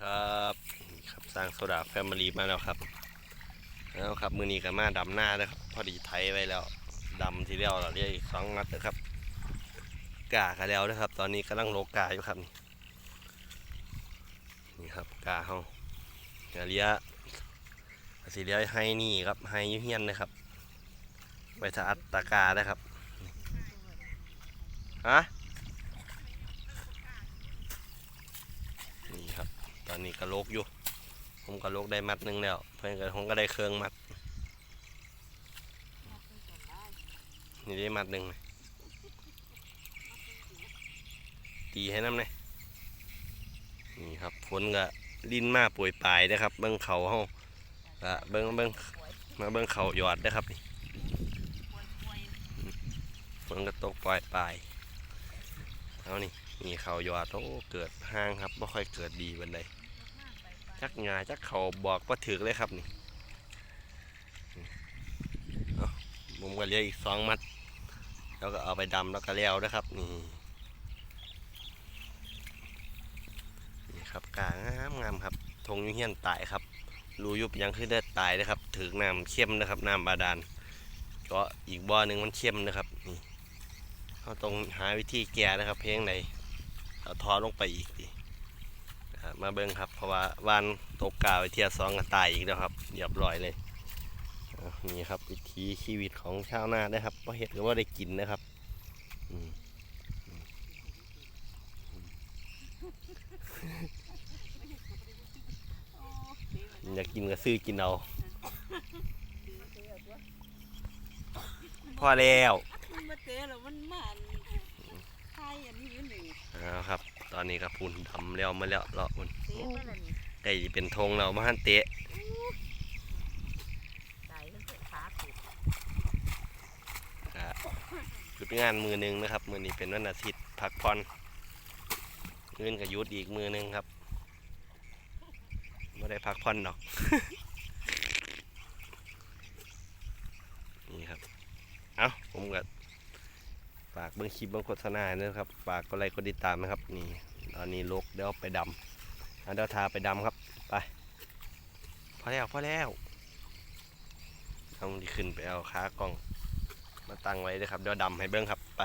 ครับครับสร้างโซดาแฟมิลี่มาแล้วครับแล้วครับมือนี้ก็มาดำหน้าแล้วครับ พอดีไทยไว้แล้วดำทีเดียวเราเรียกอีกสองนัดนะครับกากันแล้วนะครับ ตอนนี้กำลังโลกาอยู่ครับนี่ครับกาเขาเรียสีเรียให้นี่ครับให้ยุเฮียนนะครับไปสะอัดตากานะครับฮะ นี่ครับ ต อนนี้ก็โลกอยู่ ผมก็โลกได้มัดหนึงแล้ว เพื่อนก็ผมก็ได้เครื่องมัด นี่ได้มัดหนึ่งตีให้น้ำเลยนี่ครับฝนก็ลิ้นมาป่วยปลายนะครับ เบิ้งเขาเฮาก็เบิ้งเบิ้งมาเบิ้งเขาหยอดนะครับนี่ฝนก็ตกปล่อยปลายเอานี่นี่เขายอดโอ้เกิดห้างครับไม่ค่อยเกิดดีวันใด จักงาจักเขาบอกว่าถึกเลยครับนี่ผมก็เลี้ยอีกสองมัด แล้วก็เอาไปดำแล้วก็เลี้ยวนะครับนี่นี่ครับกางามงามครับทงอยูเฮียนตายครับรูยุบยังขึ้นได้ตายนะครับถึกน้ำเข้มนะครับน้ำบาดาลก็อีกบ่อหนึ่งมันเข้มนะครับนี่เราต้องหาวิธีแก้นะครับ เพียงใดเอาทอลงไปอีกดิอ่า มาเบิ้งครับ เพราะว่าวันตกกาวไอเทียสองก็ตายอีกแล้วครับเรียบร้อยเลยอ่านี่ครับวิถีชีวิตของชาวนาได้ครับเพราะเห็ดก็ว่าได้กินนะครับอืมอืมอืมอยากกินก็ซื้อกินเอาพอแล้วมันมาเจอแล้วมันมาอันไทยอันนี้อยู่หนึ่งเอาครับ ตอนนี้ก็พุ่นดำแล้วมาแล้วเลาะมันเตะมาแล้วนี่ไก่เป็นธงเรามาหันเตะตายมันเจ็บขาถูกก็หยุดงานมือหนึงนะครับ มือนี้เป็นวันอาทิตย์พักผ่อนเงินก็หยุดอีกมือหนึงครับไม่ได้พักผ่อนหรอก นี่ครับ เอาผมก็ ฝากเบิ้องคลิปเบิ้องโฆษณาด้วยนะครับฝากกดไลค์กดติดตามนะครับ นี่ตอนนี้ลกเดี๋ยวไปดำเอาเดี๋ยวทาไปดำครับไปพอแล้วพอแล้วต้องขึ้นไปเอาขากล้อง มาตั้งไว้เลยครับเดี๋ยวดำให้เบิ้องครับไป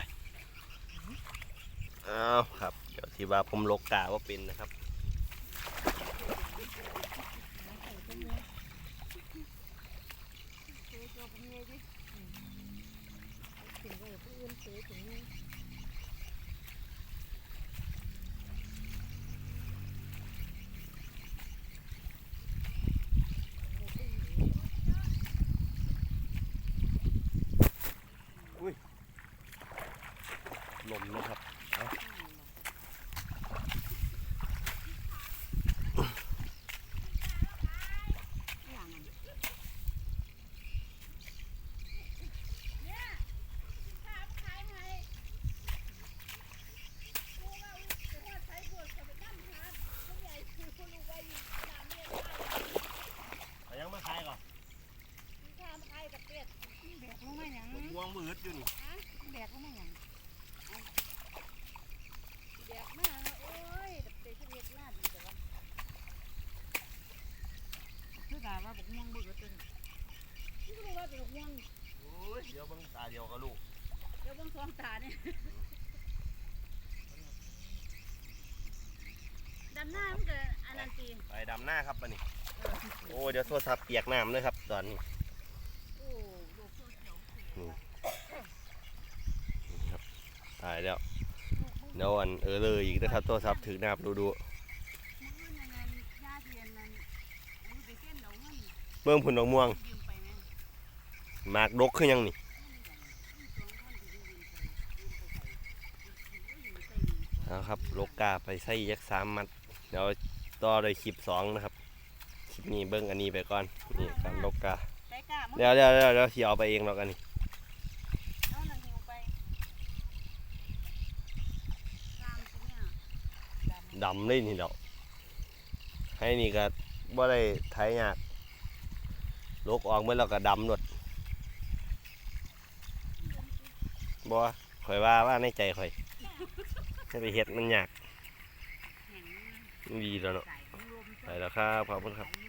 เอาครับ เดี๋ยวที่ว่าผมลกกาว่าเป็นนะครับ ถึงไปผู้อื่นเตะถึงนี่ลมนะครับ อย่างนั้น เอายังมาขายก่อน แบกลงมา หยังมืดอยู่นี่แบกลงมาหยังแบกมาโอ้ยแต่เตะที่เรียกลาดแต่ว่าคือด่าว่าบกม่วงเบื่อจนนี่รู้ว่าเป็นม่วงโอ้ยเดี๋ยวเบิ่งตาเดียวกับลูกเดี๋ยวเบางสองตาเนี่ยดำหน้ามันก็อันนั้นตีนไปดำหน้าครับปะนี่โอ้เดี๋ยวโทรศัพท์เปียกน้ำเลยครับตอนนี้ โอ้ลูกโซ่เขียว นี่ครับตายแล้วเดี๋ยวอันเออเลยอีกนะครับโทรศัพท์ถึงน้ำดูดูเทียนนั่นอันนี้อาเงินเบิ่งผุนดอกม่วงมไปไหมากดกขึ้นยังนี่เอาครับโลกาไปใส่ยักษ์สามมัดเดี๋ยวต่อเลยคลิปสองนะครับคลิปนี้เบิ่งอันนี้ไปก่อนนี่การโลกาไปกาเดี๋ยวเดี๋ยวเดี๋ยวเดี๋ยวสิเอาไปเองหรอกอันนี้ เอาหนังหิวไปตามสิเนี่ย ดำดำเลยนี่เดี๋ยวให้นี่ก็บ่ได้ไถยากโลกออกเมื่อเราก็ดำหนดบ่ข่อยว่าว่าในใจข่อยให้ไปเฮ็ดมันยากแห่งนี้มันดีแล้วเนาะสายของลมไปแล้วครับขอบคุณครับไปอยู่